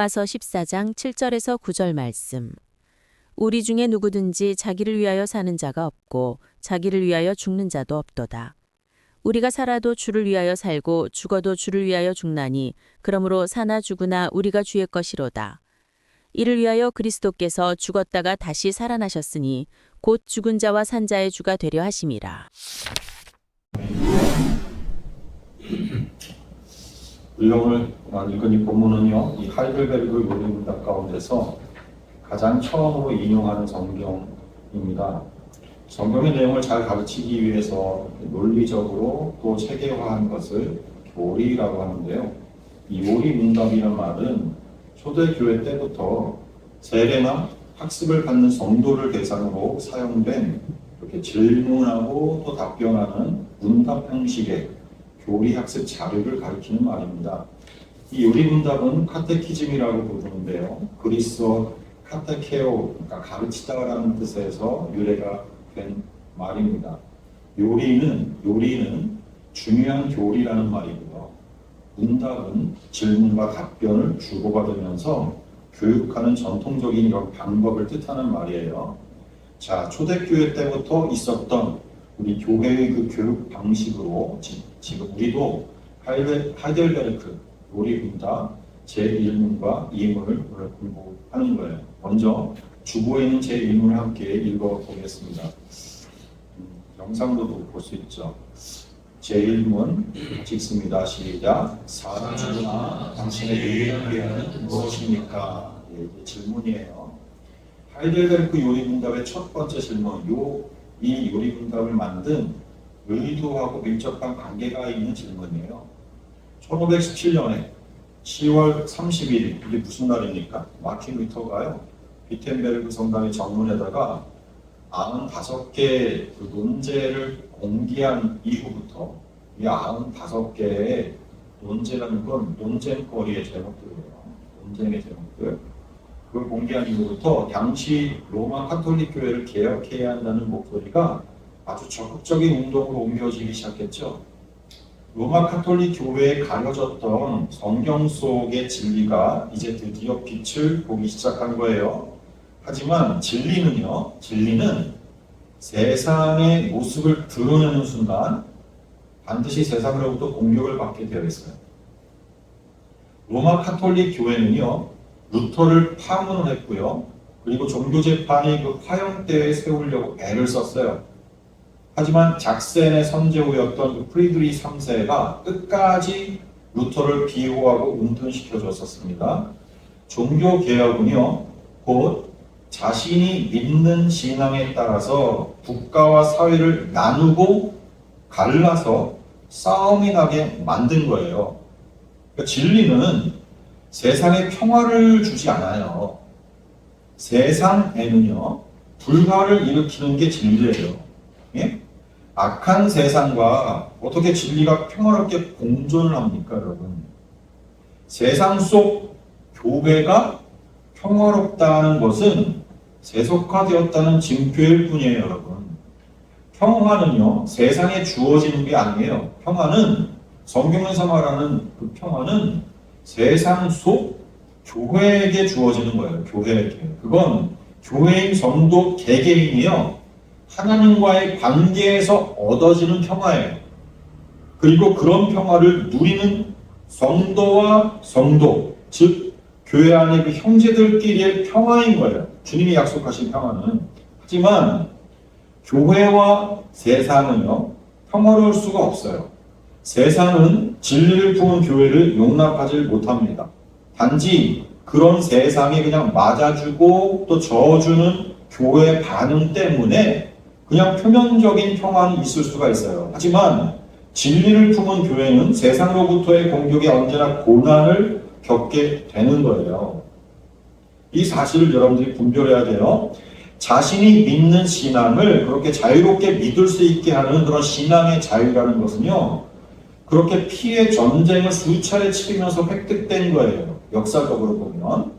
로마서 14장 7절에서 9절 말씀. 우리 중에 누구든지 자기를 위하여 사는 자가 없고 자기를 위하여 죽는 자도 없도다. 우리가 살아도 주를 위하여 살고 죽어도 주를 위하여 죽나니 그러므로 사나 죽으나 우리가 주의 것이로다. 이를 위하여 그리스도께서 죽었다가 다시 살아나셨으니 곧 죽은 자와 산 자의 주가 되려 하심이라. 오늘 읽은 이 본문은요, 이 하이델베르그 요리문답 가운데서 가장 처음으로 인용하는 성경입니다. 성경의 내용을 잘 가르치기 위해서 논리적으로 또 체계화한 것을 교리라고 하는데요. 이 요리 문답이라는 말은 초대교회 때부터 세례나 학습을 받는 성도를 대상으로 사용된 이렇게 질문하고 또 답변하는 문답 형식의 교리 학습 자료를 가리키는 말입니다. 이 요리 문답은 카테키즘이라고 부르는데요. 그리스어 카테케오, 그러니까 가르치다라는 뜻에서 유래가 된 말입니다. 요리는 요리는 중요한 교리라는 말이고요. 문답은 질문과 답변을 주고받으면서 교육하는 전통적인 방법을 뜻하는 말이에요. 자, 초대교회 때부터 있었던 우리 교회의 그 교육 방식으로 지, 금 우리도 하이델, 하이델베르크 요리 문답 제1문과 2문을 오늘 공부하는 거예요. 먼저 주보에 있는 제1문을 함께 읽어보겠습니다. 음, 영상으로도 볼 수 있죠. 제1문 같이 읽습니다. 시작. 사람 주나 당신의 유일한 기회는 무엇입니까? 예, 이게 질문이에요. 하이델베르크 요리 문답의 첫 번째 질문. 요, 이 요리 문답을 만든 의도하고 밀접한 관계가 있는 질문이에요. 1517년에 10월 31일, 이게 무슨 날입니까? 마틴 루터가요, 비텐베르그 성당의 정문에다가 95개의 그 논제를 공개한 이후부터 이 95개의 논제라는 건 논쟁거리의 제목들이에요. 논쟁의 제목들. 그걸 공개한 이후부터 당시 로마 카톨릭 교회를 개혁해야 한다는 목소리가 아주 적극적인 운동으로 옮겨지기 시작했죠. 로마 카톨릭 교회에 가려졌던 성경 속의 진리가 이제 드디어 빛을 보기 시작한 거예요. 하지만 진리는요, 진리는 세상의 모습을 드러내는 순간 반드시 세상으로부터 공격을 받게 되어 있어요. 로마 카톨릭 교회는요, 루터를 파문을 했고요. 그리고 종교재판이 그 화형대에 세우려고 애를 썼어요. 하지만 작센의 선제후였던 그 프리드리 3세가 끝까지 루터를 비호하고 은둔시켜 줬었습니다. 종교 개혁은요, 곧 자신이 믿는 신앙에 따라서 국가와 사회를 나누고 갈라서 싸움이 나게 만든 거예요. 그러니까 진리는 세상에 평화를 주지 않아요. 세상에는요, 불화를 일으키는 게 진리예요. 예? 악한 세상과 어떻게 진리가 평화롭게 공존을 합니까, 여러분? 세상 속 교회가 평화롭다는 것은 세속화되었다는 징표일 뿐이에요, 여러분. 평화는요, 세상에 주어지는 게 아니에요. 평화는, 성경에서 말하는 그 평화는 세상 속 교회에게 주어지는 거예요, 교회에게. 그건 교회인 성도 개개인이요, 하나님과의 관계에서 얻어지는 평화예요. 그리고 그런 평화를 누리는 성도와 성도, 즉 교회 안의 그 형제들끼리의 평화인 거예요. 주님이 약속하신 평화는. 하지만 교회와 세상은요, 평화로울 수가 없어요. 세상은 진리를 품은 교회를 용납하지 못합니다. 단지 그런 세상에 그냥 맞아주고 또 저어주는 교회 반응 때문에 그냥 표면적인 평화는 있을 수가 있어요. 하지만 진리를 품은 교회는 세상으로부터의 공격에 언제나 고난을 겪게 되는 거예요. 이 사실을 여러분들이 분별해야 돼요. 자신이 믿는 신앙을 그렇게 자유롭게 믿을 수 있게 하는 그런 신앙의 자유라는 것은요, 그렇게 피해 전쟁을 수차례 치르면서 획득된 거예요. 역사적으로 보면.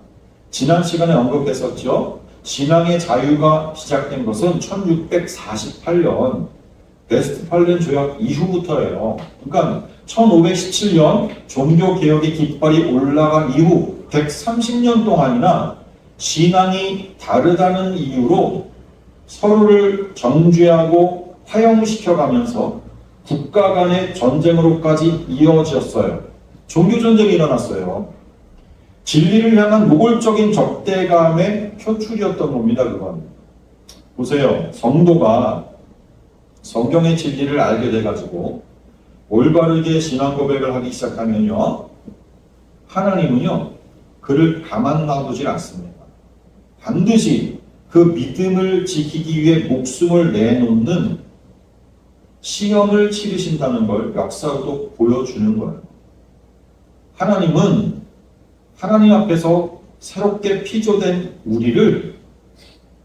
지난 시간에 언급했었죠. 신앙의 자유가 시작된 것은 1648년 베스트팔렌 조약 이후부터예요. 그러니까 1517년 종교 개혁의 깃발이 올라간 이후 130년 동안이나 신앙이 다르다는 이유로 서로를 정죄하고 화형시켜가면서 국가 간의 전쟁으로까지 이어졌어요. 종교 전쟁이 일어났어요. 진리를 향한 노골적인 적대감의 표출이었던 겁니다. 그건 보세요. 성도가 성경의 진리를 알게 돼가지고 올바르게 신앙 고백을 하기 시작하면요, 하나님은요 그를 가만 놔두질 않습니다. 반드시 그 믿음을 지키기 위해 목숨을 내놓는 시험을 치르신다는 걸 역사로 보여주는 거예요. 하나님은 하나님 앞에서 새롭게 피조된 우리를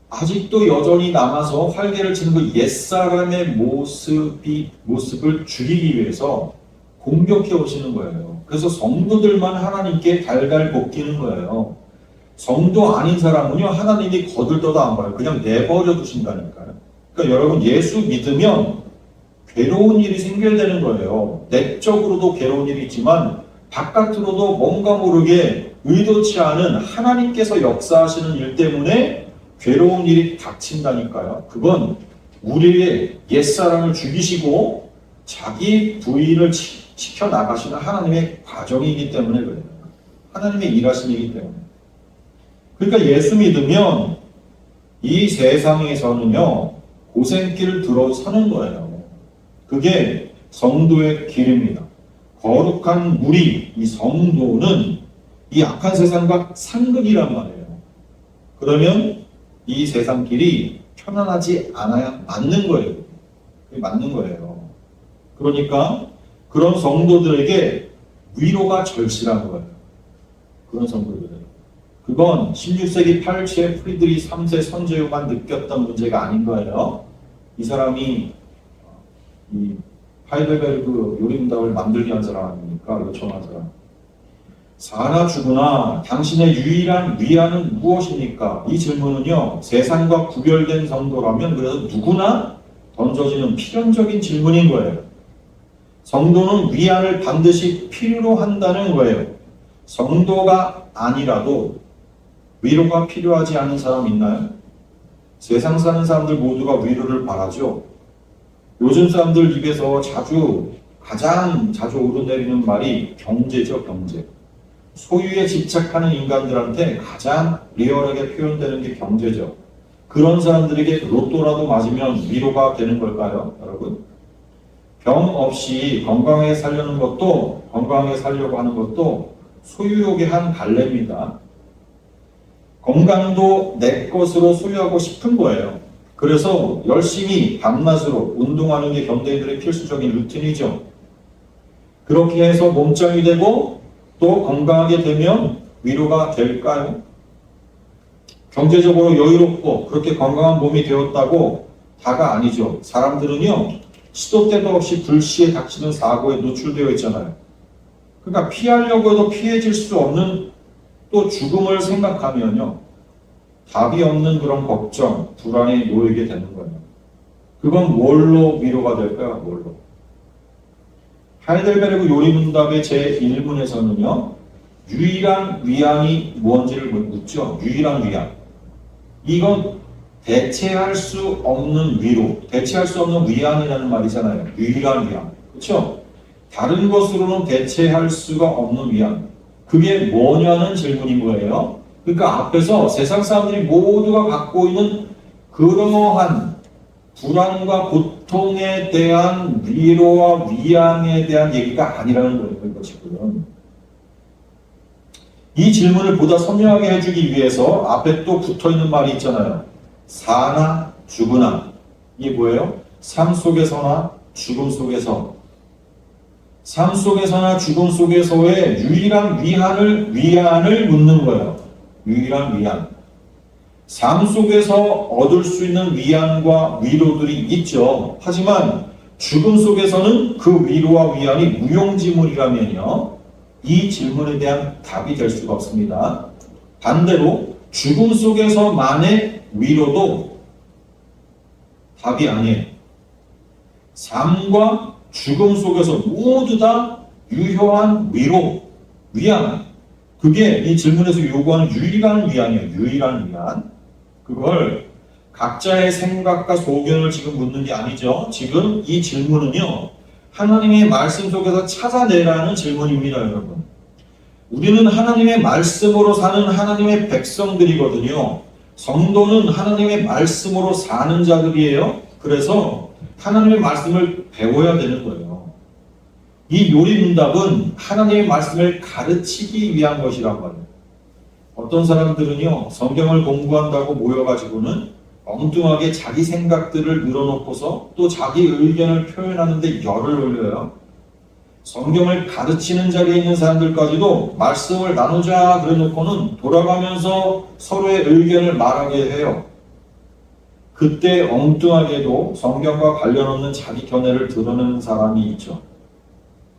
아직도 여전히 남아서 활개를 치는 그 옛사람의 모습이, 모습을 죽이기 위해서 공격해 오시는 거예요. 그래서 성도들만 하나님께 달달 볶이는 거예요. 성도 아닌 사람은요, 하나님이 거들떠도 안 봐요. 그냥 내버려 두신다니까요. 그러니까 여러분, 예수 믿으면 괴로운 일이 생겨야 되는 거예요. 내적으로도 괴로운 일이 있지만, 바깥으로도 뭔가 모르게 의도치 않은 하나님께서 역사하시는 일 때문에 괴로운 일이 닥친다니까요. 그건 우리의 옛사람을 죽이시고 자기 부인을 지- 지켜 나가시는 하나님의 과정이기 때문에 그래요. 하나님의 일하심이기 때문에. 그러니까 예수 믿으면 이 세상에서는요, 고생길을 들어서는 거예요. 그게 성도의 길입니다. 거룩한 무리, 이 성도는 이 악한 세상과 상극이란 말이에요. 그러면 이 세상 길이 편안하지 않아야 맞는 거예요. 맞는 거예요. 그러니까 그런 성도들에게 위로가 절실한 거예요. 그런 성도들은. 그건 16세기 8세 프리드리 3세 선제요만 느꼈던 문제가 아닌 거예요. 이 사람이 이 하이델베르그 요림답을 만들게 한 사람 아닙니까? 요청한 사람. 사나 죽으나 당신의 유일한 위안은 무엇입니까? 이 질문은요, 세상과 구별된 성도라면 그래서 누구나 던져지는 필연적인 질문인 거예요. 성도는 위안을 반드시 필요로 한다는 거예요. 성도가 아니라도 위로가 필요하지 않은 사람 있나요? 세상 사는 사람들 모두가 위로를 바라죠. 요즘 사람들 입에서 자주 가장 자주 오르내리는 말이 경제죠, 경제. 소유에 집착하는 인간들한테 가장 리얼하게 표현되는 게 경제죠. 그런 사람들에게 로또라도 맞으면 위로가 되는 걸까요, 여러분? 병 없이 건강하게 살려는 것도 건강하게 살려고 하는 것도 소유욕의 한 갈래입니다. 건강도 내 것으로 소유하고 싶은 거예요. 그래서 열심히 밤낮으로 운동하는 게 현대인들의 필수적인 루틴이죠. 그렇게 해서 몸짱이 되고 또 건강하게 되면 위로가 될까요? 경제적으로 여유롭고 그렇게 건강한 몸이 되었다고 다가 아니죠. 사람들은요, 시도 때도 없이 불시에 닥치는 사고에 노출되어 있잖아요. 그러니까 피하려고 해도 피해질 수 없는 또 죽음을 생각하면요, 답이 없는 그런 걱정, 불안에 놓이게 되는 거예요. 그건 뭘로 위로가 될까요? 뭘로? 하이델베르그 요리문답의 제1문에서는요, 유일한 위안이 무언지를 묻죠. 유일한 위안. 이건 대체할 수 없는 위로, 대체할 수 없는 위안이라는 말이잖아요. 유일한 위안. 그렇죠? 다른 것으로는 대체할 수가 없는 위안. 그게 뭐냐는 질문인 거예요. 그러니까 앞에서 세상 사람들이 모두가 갖고 있는 그러한 불안과 고통에 대한 위로와 위안에 대한 얘기가 아니라는 거예요. 지금. 이 질문을 보다 선명하게 해주기 위해서 앞에 또 붙어 있는 말이 있잖아요. 사나 죽으나. 이게 뭐예요? 삶 속에서나 죽음 속에서. 삶 속에서나 죽음 속에서의 유일한 위안을, 위안을 묻는 거예요. 유일한 위안. 삶 속에서 얻을 수 있는 위안과 위로들이 있죠. 하지만 죽음 속에서는 그 위로와 위안이 무용지물이라면요. 이 질문에 대한 답이 될 수가 없습니다. 반대로 죽음 속에서만의 위로도 답이 아니에요. 삶과 죽음 속에서 모두 다 유효한 위로, 위안, 그게 이 질문에서 요구하는 유일한 위안이에요. 유일한 위안. 그걸 각자의 생각과 소견을 지금 묻는 게 아니죠. 지금 이 질문은요. 하나님의 말씀 속에서 찾아내라는 질문입니다, 여러분. 우리는 하나님의 말씀으로 사는 하나님의 백성들이거든요. 성도는 하나님의 말씀으로 사는 자들이에요. 그래서 하나님의 말씀을 배워야 되는 거예요. 이 요리문답은 하나님의 말씀을 가르치기 위한 것이란 말이에요. 어떤 사람들은요, 성경을 공부한다고 모여가지고는 엉뚱하게 자기 생각들을 늘어놓고서 또 자기 의견을 표현하는데 열을 올려요. 성경을 가르치는 자리에 있는 사람들까지도 말씀을 나누자 그래 놓고는 돌아가면서 서로의 의견을 말하게 해요. 그때 엉뚱하게도 성경과 관련 없는 자기 견해를 드러내는 사람이 있죠.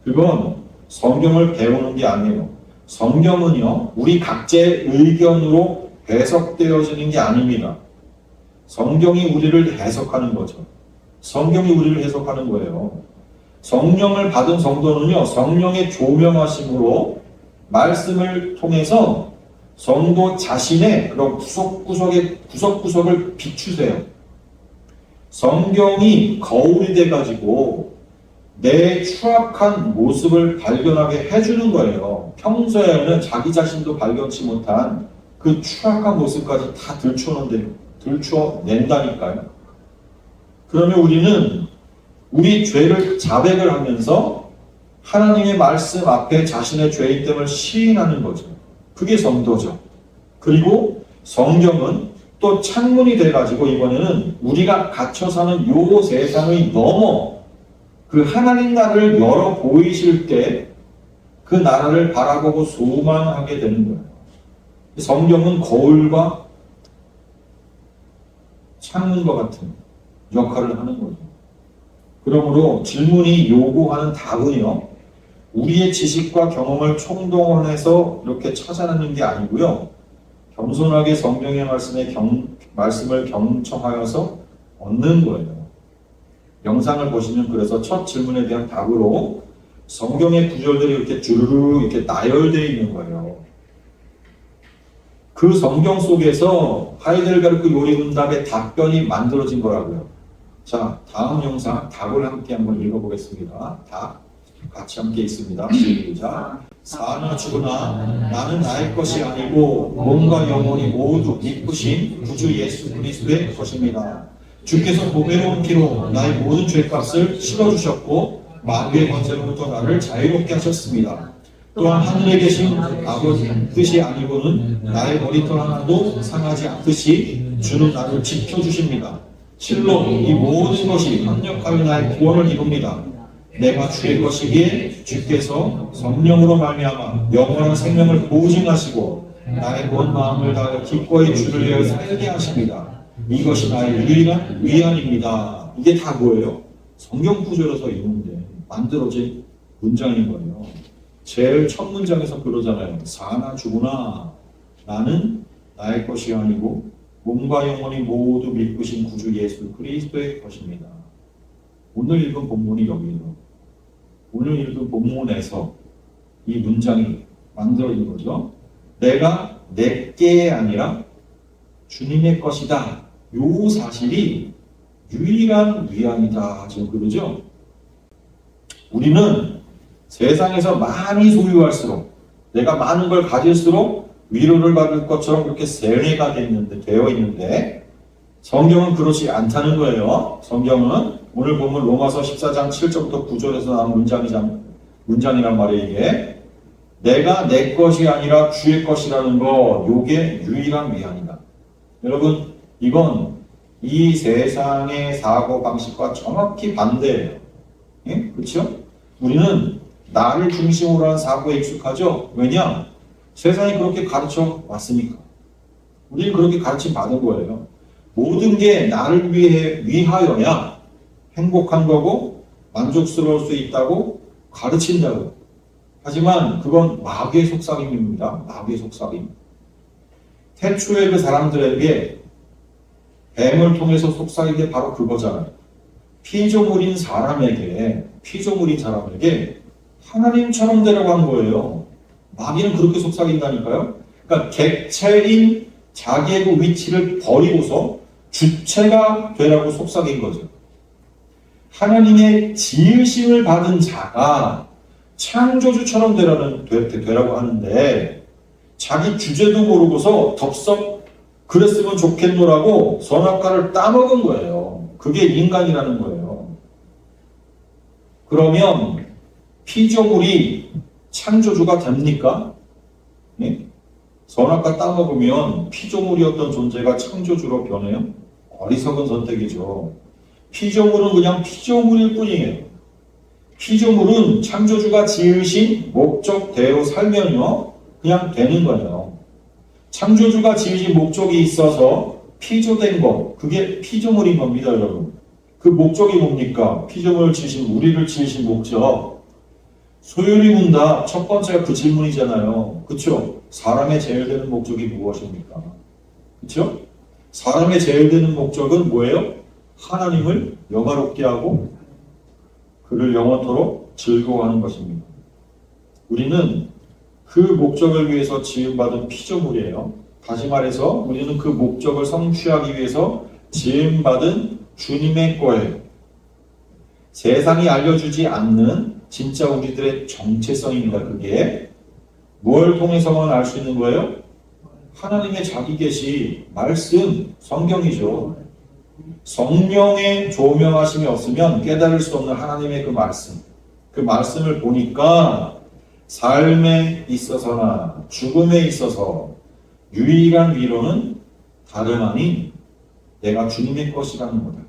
그건 성경을 배우는 게 아니에요. 성경은요, 우리 각자의 의견으로 해석되어지는 게 아닙니다. 성경이 우리를 해석하는 거죠. 성경이 우리를 해석하는 거예요. 성령을 받은 성도는요, 성령의 조명하심으로 말씀을 통해서 성도 자신의 그런 구석구석의 구석구석을 비추세요. 성경이 거울이 돼가지고 내 추악한 모습을 발견하게 해주는 거예요. 평소에는 자기 자신도 발견치 못한 그 추악한 모습까지 다 들춰낸데, 들춰낸다니까요. 그러면 우리는 우리 죄를 자백을 하면서 하나님의 말씀 앞에 자신의 죄인됨을 시인하는 거죠. 그게 성도죠. 그리고 성경은 또 창문이 돼가지고 이번에는 우리가 갇혀 사는 요 세상의 넘어 그 하나님 나라를 열어 보이실 때 그 나라를 바라보고 소망하게 되는 거예요. 성경은 거울과 창문과 같은 역할을 하는 거죠. 그러므로 질문이 요구하는 답은요, 우리의 지식과 경험을 총동원해서 이렇게 찾아내는 게 아니고요, 겸손하게 성경의 말씀에 경, 말씀을 경청하여서 얻는 거예요. 영상을 보시면 그래서 첫 질문에 대한 답으로 성경의 구절들이 이렇게 주르르 이렇게 나열되어 있는 거예요. 그 성경 속에서 하이델베르크 요리 문답의 답변이 만들어진 거라고요. 자, 다음 영상 답을 함께 한번 읽어보겠습니다. 답 같이 함께 있습니다. 시작. 사나 죽으나 나는 나의 것이 아니고 몸과 영혼이 모두 기쁘신 구주 예수 그리스도의 것입니다. 주께서 보배로운 피로 나의 모든 죄값을 실어주셨고 마귀의 권세로부터 나를 자유롭게 하셨습니다. 또한 하늘에 계신 아버지 뜻이 아니고는 나의 머리털 하나도 상하지 않듯이 주는 나를 지켜주십니다. 실로 이 모든 것이 합력하여 나의 구원을 이룹니다. 내가 주의 것이기에 주께서 성령으로 말미암아 영원한 생명을 보증하시고 나의 온 마음을 다하여 기꺼이 주를 위하여 살게 하십니다. 이것이 나의 유일한 위안입니다. 이게 다 뭐예요? 성경 구절에서 있는데 만들어진 문장인 거예요. 제일 첫 문장에서 그러잖아요. 사나 죽으나 나는 나의 것이 아니고 몸과 영혼이 모두 믿으신 구주 예수 그리스도의 것입니다. 오늘 읽은 본문이 여기에요. 오늘 읽은 본문에서 이 문장이 만들어진 거죠. 내가 내게 아니라 주님의 것이다. 요 사실이 유일한 위안이다. 지금 그러죠? 우리는 세상에서 많이 소유할수록 내가 많은 걸 가질수록 위로를 받을 것처럼 그렇게 세뇌가 되 있는데, 되어 있는데 성경은 그렇지 않다는 거예요. 성경은 오늘 보면 로마서 14장 7절부터 9절에서 나온 문장이란, 문장이란 말이에요, 이게. 내가 내 것이 아니라 주의 것이라는 거, 요게 유일한 위안이다. 여러분, 이건 이 세상의 사고 방식과 정확히 반대예요. 예? 그렇죠? 우리는 나를 중심으로 한 사고에 익숙하죠? 왜냐? 세상이 그렇게 가르쳐 왔으니까. 우리는 그렇게 가르침 받은 거예요. 모든 게 나를 위해, 위하여야 행복한 거고 만족스러울 수 있다고 가르친다고. 하지만 그건 마귀의 속삭임입니다. 마귀의 속삭임. 태초에 그 사람들에게 뱀을 통해서 속삭인 게 바로 그거잖아요. 피조물인 사람에게, 피조물인 사람에게 하나님처럼 되라고 한 거예요. 마귀는 그렇게 속삭인다니까요. 그러니까 객체인 자기의 그 위치를 버리고서 주체가 되라고 속삭인 거죠. 하나님의 지으심을 받은 자가 창조주처럼 되라는, 되, 되라고 하는데 자기 주제도 모르고서 덥석 그랬으면 좋겠노라고 선악과를 따먹은 거예요. 그게 인간이라는 거예요. 그러면 피조물이 창조주가 됩니까? 예? 선악과 따먹으면 피조물이었던 존재가 창조주로 변해요? 어리석은 선택이죠. 피조물은 그냥 피조물일 뿐이에요. 피조물은 창조주가 지으신 목적대로 살면요, 그냥 되는 거예요. 창조주가 지으신 목적이 있어서 피조된 것, 그게 피조물인 겁니다, 여러분. 그 목적이 뭡니까? 피조물을 지으신, 우리를 지으신 목적. 소율이 문다. 첫 번째가 그 질문이잖아요. 그쵸? 사람의 제일 되는 목적이 무엇입니까? 그쵸? 사람의 제일 되는 목적은 뭐예요? 하나님을 영화롭게 하고 그를 영원토록 즐거워하는 것입니다. 우리는 그 목적을 위해서 지음받은 피조물이에요. 다시 말해서 우리는 그 목적을 성취하기 위해서 지음받은 주님의 거예요. 세상이 알려주지 않는 진짜 우리들의 정체성입니다. 그게 뭘 통해서만 알 수 있는 거예요? 하나님의 자기 계시, 말씀, 성경이죠. 성령의 조명하심이 없으면 깨달을 수 없는 하나님의 그 말씀. 그 말씀을 보니까 삶에 있어서나 죽음에 있어서 유일한 위로는 다름 아닌 내가 주님의 것이라는 거다.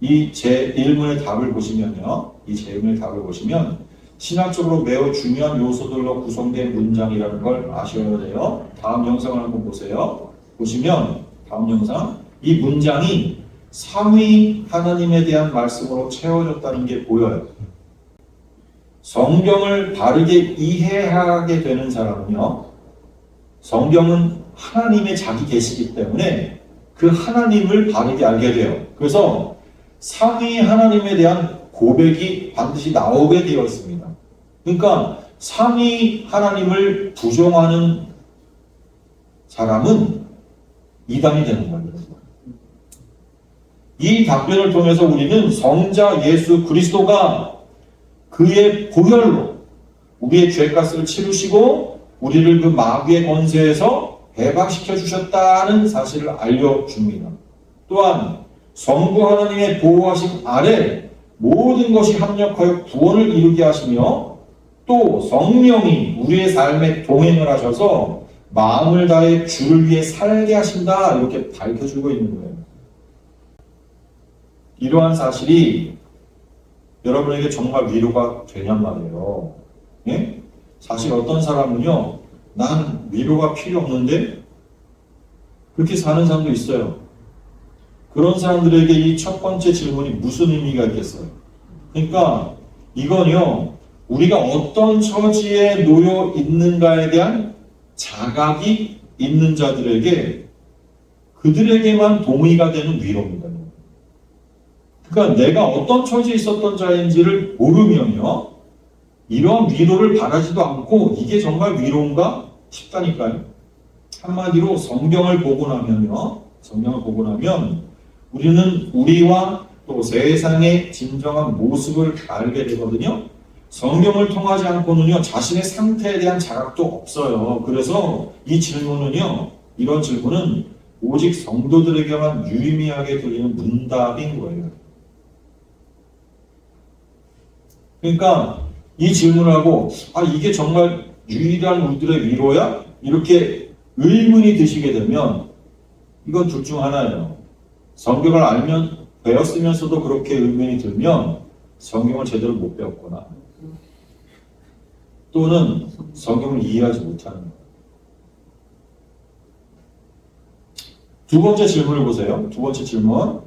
이 제 1문의 답을 보시면요. 이 제 1문의 답을 보시면 신학적으로 매우 중요한 요소들로 구성된 문장이라는 걸 아셔야 돼요. 다음 영상을 한번 보세요. 보시면 다음 영상 이 문장이 삼위 하나님에 대한 말씀으로 채워졌다는 게 보여요. 성경을 바르게 이해하게 되는 사람은요. 성경은 하나님의 자기 계시기 때문에 그 하나님을 바르게 알게 돼요. 그래서 삼위 하나님에 대한 고백이 반드시 나오게 되어 있습니다. 그러니까 삼위 하나님을 부정하는 사람은 이단이 되는 거예요. 이 답변을 통해서 우리는 성자 예수 그리스도가 그의 보혈로 우리의 죄값을 치르시고 우리를 그 마귀의 권세에서 해방시켜 주셨다는 사실을 알려줍니다. 또한 성부 하나님의 보호하심 아래 모든 것이 합력하여 구원을 이루게 하시며 또 성령이 우리의 삶에 동행을 하셔서 마음을 다해 주를 위해 살게 하신다 이렇게 밝혀주고 있는 거예요. 이러한 사실이 여러분에게 정말 위로가 되냔 말이에요. 예? 사실 어떤 사람은요, 난 위로가 필요 없는데 그렇게 사는 사람도 있어요. 그런 사람들에게 이 첫 번째 질문이 무슨 의미가 있겠어요? 그러니까 이건요, 우리가 어떤 처지에 놓여 있는가에 대한 자각이 있는 자들에게 그들에게만 동의가 되는 위로입니다. 그러니까 내가 어떤 처지에 있었던 자인지를 모르면요. 이러한 위로를 바라지도 않고 이게 정말 위로인가 싶다니까요. 한마디로 성경을 보고 나면요. 성경을 보고 나면 우리는 우리와 또 세상의 진정한 모습을 알게 되거든요. 성경을 통하지 않고는요, 자신의 상태에 대한 자각도 없어요. 그래서 이 질문은요, 이런 질문은 오직 성도들에게만 유의미하게 들리는 문답인 거예요. 그러니까 이 질문을 하고, 아, 이게 정말 유일한 우리들의 위로야? 이렇게 의문이 드시게 되면, 이건 둘 중 하나예요. 성경을 알면, 배웠으면서도 그렇게 의문이 들면, 성경을 제대로 못 배웠거나, 또는 성경을 이해하지 못하는. 두 번째 질문을 보세요. 두 번째 질문.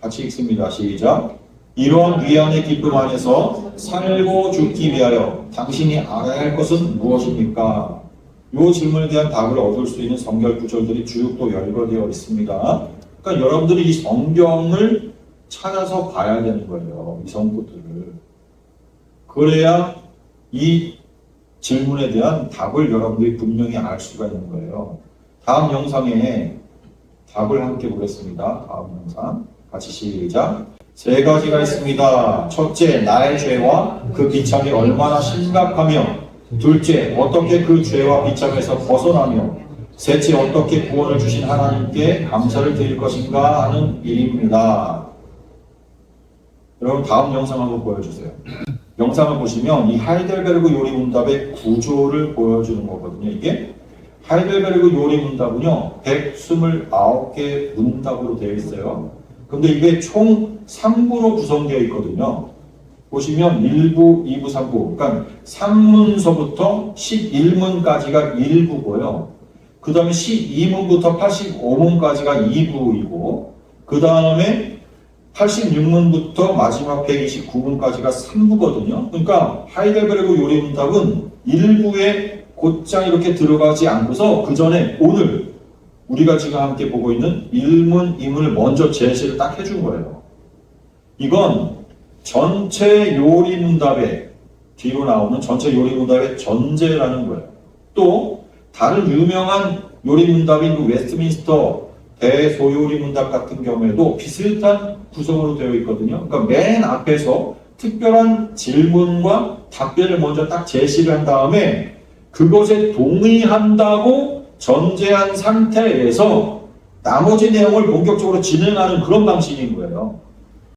같이 읽습니다. 시작. 이러한 위안의 기쁨 안에서 살고 죽기 위하여 당신이 알아야 할 것은 무엇입니까? 이 질문에 대한 답을 얻을 수 있는 성경 구절들이 주육도 열거되어 있습니다. 그러니까 여러분들이 이 성경을 찾아서 봐야 되는 거예요. 이 성구들을. 그래야 이 질문에 대한 답을 여러분들이 분명히 알 수가 있는 거예요. 다음 영상에 답을 함께 보겠습니다. 다음 영상 같이 시작. 세 가지가 있습니다. 첫째, 나의 죄와 그 비참이 얼마나 심각하며, 둘째, 어떻게 그 죄와 비참에서 벗어나며, 셋째, 어떻게 구원을 주신 하나님께 감사를 드릴 것인가 하는 일입니다. 여러분 다음 영상 한번 보여주세요. 영상을 보시면 이 하이델베르그 요리 문답의 구조를 보여주는 거거든요. 이게 하이델베르그 요리 문답은요, 129개 문답으로 되어 있어요. 근데 이게 총 3부로 구성되어 있거든요. 보시면 1부, 2부, 3부. 그러니까 3문서부터 11문까지가 1부고요. 그 다음에 12문부터 85문까지가 2부이고, 그 다음에 86문부터 마지막 129문까지가 3부거든요. 그러니까 하이델베르그 요리 문답은 1부에 곧장 이렇게 들어가지 않고서 그 전에 오늘 우리가 지금 함께 보고 있는 1문, 2문을 먼저 제시를 딱 해준 거예요. 이건 전체 요리 문답의 뒤로 나오는 전체 요리 문답의 전제라는 거예요. 또 다른 유명한 요리 문답인 그 웨스트민스터 대소요리 문답 같은 경우에도 비슷한 구성으로 되어 있거든요. 그러니까 맨 앞에서 특별한 질문과 답변을 먼저 딱 제시를 한 다음에 그것에 동의한다고 전제한 상태에서 나머지 내용을 본격적으로 진행하는 그런 방식인 거예요.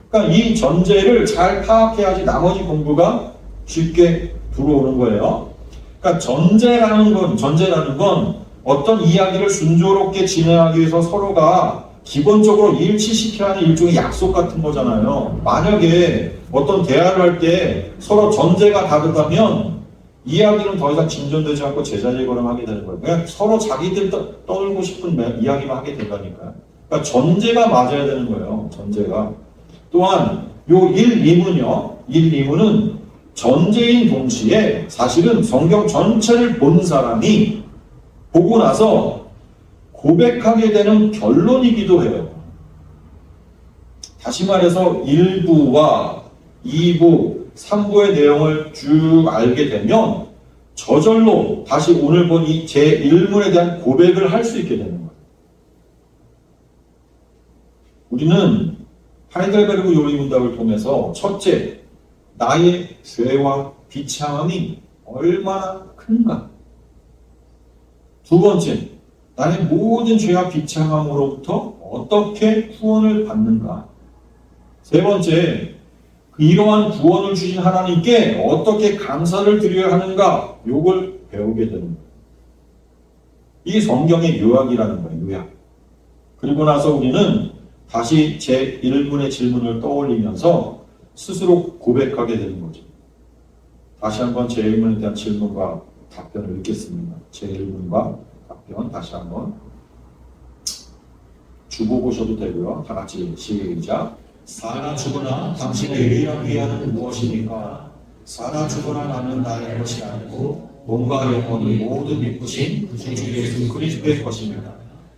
그러니까 이 전제를 잘 파악해야지 나머지 공부가 쉽게 들어오는 거예요. 그러니까 전제라는 건 전제라는 건 어떤 이야기를 순조롭게 진행하기 위해서 서로가 기본적으로 일치시켜야 하는 일종의 약속 같은 거잖아요. 만약에 어떤 대화를 할 때 서로 전제가 다르다면 이야기는 더 이상 진전되지 않고 제자리에 걸음하게 되는 거예요. 그냥 서로 자기들 떠, 떠들고 싶은 매- 이야기만 하게 된다니까요. 그러니까 전제가 맞아야 되는 거예요. 전제가. 또한 요 1, 2문요. 1, 2문은 전제인 동시에 사실은 성경 전체를 본 사람이 보고 나서 고백하게 되는 결론이기도 해요. 다시 말해서 1부와 2부, 3부의 내용을 쭉 알게 되면 저절로 다시 오늘 본 이 제 1문에 대한 고백을 할 수 있게 되는 거예요. 우리는 하이델베르그 요리 문답을 통해서 첫째, 나의 죄와 비참함이 얼마나 큰가. 두 번째, 나의 모든 죄와 비참함으로부터 어떻게 구원을 받는가. 세 번째, 그 이러한 구원을 주신 하나님께 어떻게 감사를 드려야 하는가. 요걸 배우게 되는 거예요. 이게 성경의 요약이라는 거예요, 요약. 그리고 나서 우리는 다시 제 1문의 질문을 떠올리면서 스스로 고백하게 되는 거죠. 다시 한번 제 1문에 대한 질문과 답변을 읽겠습니다. 제 1문과 답변 다시 한번 주보 보셔도 되고요. 다 같이 시작. 사나 죽으나 당신의 유일한 위안은 무엇입니까? 사나 죽으나 나는 나의 것이 아니고 몸과 영혼이 모든 믿으신 주 예수 그리스도의 것입니다.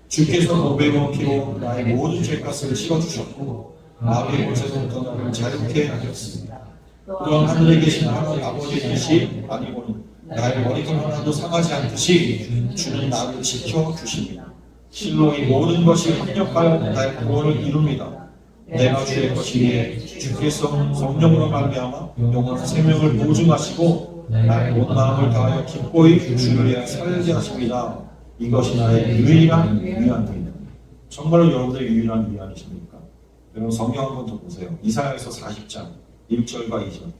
주께서 500원 키로 나의 모든 죄값을 치러주셨고 마귀의 곳에서부터 나를 자유케 하셨습니다. 또한 하늘에 계신 하나님 아버지의 뜻이 아니고는 나의 머리털 하나도 상하지 않듯이 주는 나를 지켜주십니다. 실로 이 모든 것이 합력하여 나의 구원을 이룹니다. 내가 주의 것이기에 주께서 성령으로 말미암아 영원한 생명을 보증하시고 나의 온 마음을 다하여 기꺼이 주를 위하여 살게 하십니다. 이것이 나의 유일한 위안입니다. 정말로 여러분들의 유일한 위안이십니까? 여러분 성경 한번 더 보세요. 이사야에서 40장 1절과 2절.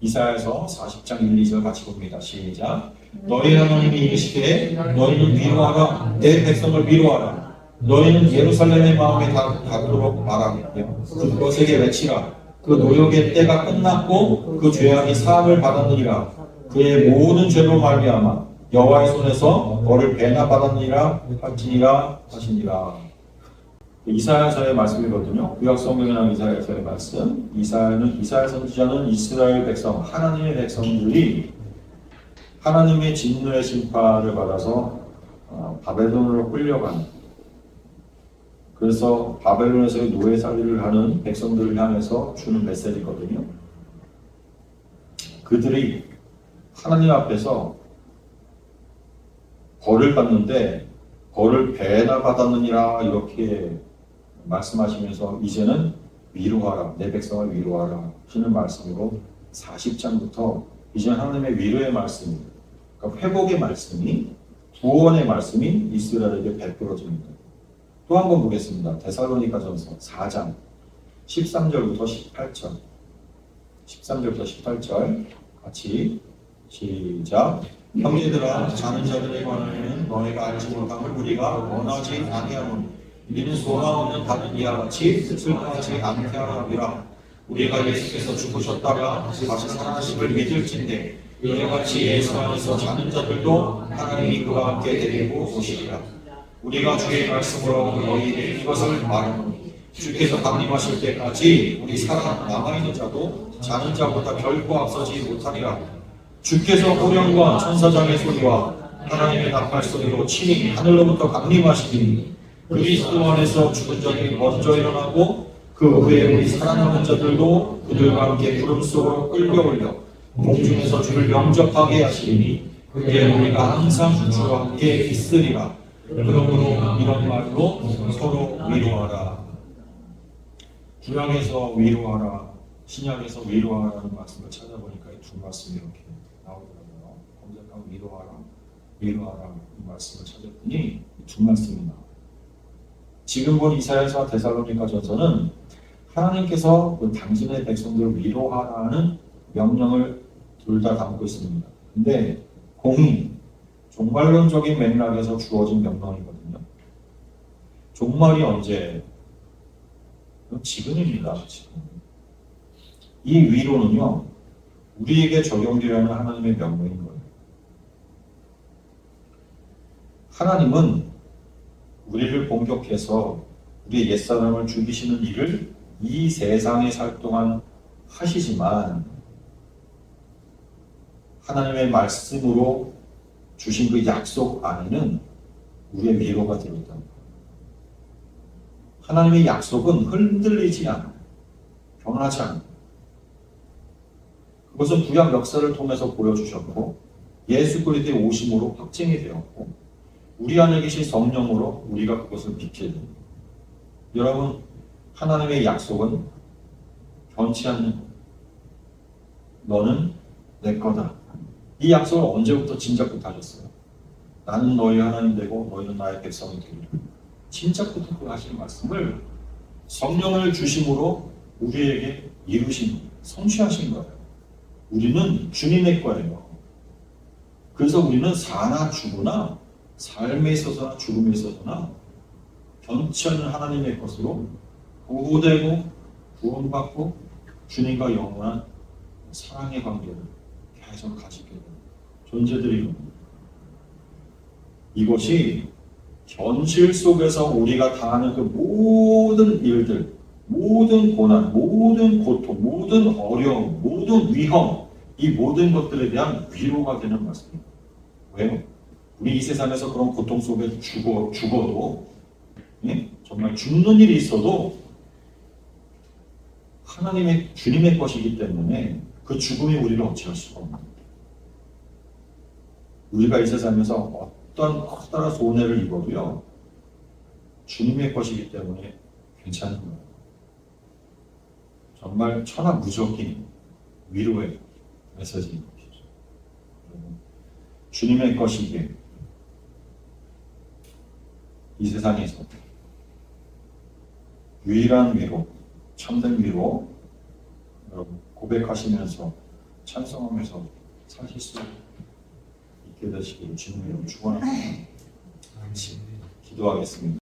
이사야에서 40장 1, 2절 같이 봅니다. 시작. 너희 하나님이 이르시되 너희는 위로하라 내 백성을 위로하라 너희는 예루살렘의 마음에 닿- 닿도록 말하며 그것에게 외치라 그 노역의 때가 끝났고 그 죄악이 사함을 받았느니라 그의 모든 죄로 말미암아 여호와의 손에서 너를 배나 받았느니라 할지니라 하시니라 이사야서의 말씀이거든요. 구약 성경이나 이사야서의 말씀. 이사야는 이사야 선지자는 이스라엘 백성, 하나님의 백성들이 하나님의 진노의 심판을 받아서 어, 바벨론으로 끌려가는 그래서 바벨론에서의 노예살이를 하는 백성들을 향해서 주는 메시지거든요. 그들이 하나님 앞에서 벌을 받는데 벌을 배나 받았느니라 이렇게 말씀하시면서 이제는 위로하라 내 백성을 위로하라 하시는 말씀으로 40장부터 이제 하나님의 위로의 말씀이 그러니까 회복의 말씀이 구원의 말씀이 이스라엘에게 베풀어집니다. 또 한 번 보겠습니다. 데살로니가전서 4장 13절부터 18절 13절부터 18절 같이 시작 형제들아 자는 자들에 관하여는 너희가 알지 못함을 우리가 원하지 아니하노니 이는 소망 없는 다른 이와 같이 슬퍼하지 않게 하라. 우리가 예수께서 죽으셨다가 다시 살아나심을 믿을진데 이와 같이 예수 안에서 자는 자들도 하나님이 그와 함께 데리고 오시리라 우리가 주의 말씀으로 너희에게 이것을 말하노니 주께서 강림하실 때까지 우리 살아 남아있는 자도 자는 자보다 결코 앞서지 못하리라. 주께서 호령과 천사장의 소리와 하나님의 나팔 소리로 친히 하늘로부터 강림하시니 그리스도 안에서 죽은 자들이 먼저 일어나고 그 후에 우리 살아남은 자들도 그들과 함께 구름 속으로 끌려올려 공중에서 주를 영접하게 하시니 그때 우리가 항상 주와 함께 있으리라. 그러므로 이런 말로 서로 위로하라. 구약에서 위로하라 신약에서 위로하라는 말씀을 찾아보니까 이두 말씀이 이렇게 나오더라고요. 검색하면 위로하라 위로하라 이 말씀을 찾았더니 이두 말씀이 나와요 지금 본 이사야서 데살로니가 전서는 하나님께서 그 당신의 백성들을 위로하라는 명령을 둘 다 담고 있습니다. 근데 공이 종말론적인 맥락에서 주어진 명령이거든요. 종말이 언제? 지금입니다. 지금. 이 위로는요, 우리에게 적용되어야 하는 하나님의 명령인 거예요. 하나님은 우리를 공격해서 우리의 옛사람을 죽이시는 일을 이 세상에 살 동안 하시지만 하나님의 말씀으로 주신 그 약속 안에는 우리의 위로가 들어있다. 하나님의 약속은 흔들리지 않아. 변하지 않아. 그것은 구약 역사를 통해서 보여주셨고 예수 그리스도의 오심으로 확증이 되었고 우리 안에 계신 성령으로 우리가 그것을 믿게 됩니다. 여러분 하나님의 약속은 변치 않는 너는 내 거다. 이 약속을 언제부터 진작부터 하셨어요? 나는 너희 하나님 되고 너희는 나의 백성이 되리라. 진작부터 그 하신 말씀을 성령을 주심으로 우리에게 이루신 성취하신 거예요. 우리는 주님의 거예요. 그래서 우리는 사나 죽으나 삶에 있어서나 죽음에 있어서나 않는 하나님의 것으로 보호되고 구원받고 주님과 영원한 사랑의 관계를 계속 가지게 되는 존재들이 이것이 현실 속에서 우리가 당하는 그 모든 일들, 모든 고난, 모든 고통, 모든 어려움, 모든 위험, 이 모든 것들에 대한 위로가 되는 말씀입니다. 왜요? 우리 이 세상에서 그런 고통 속에 죽어, 죽어도, 예? 정말 죽는 일이 있어도 하나님의 주님의 것이기 때문에 그 죽음이 우리를 어찌할 수가 없는 거예요. 우리가 이 세상에서 어떤 커다란 손해를 입어도요 주님의 것이기 때문에 괜찮은 거예요. 정말 천하무적인 위로의 메시지인 것이죠. 주님의 것이기에 이 세상에서 유일한 위로, 참된 위로 여러분 고백하시면서 찬송하면서 사실 수 있게 되시기를 주님으로 축원합니다. 기도하겠습니다.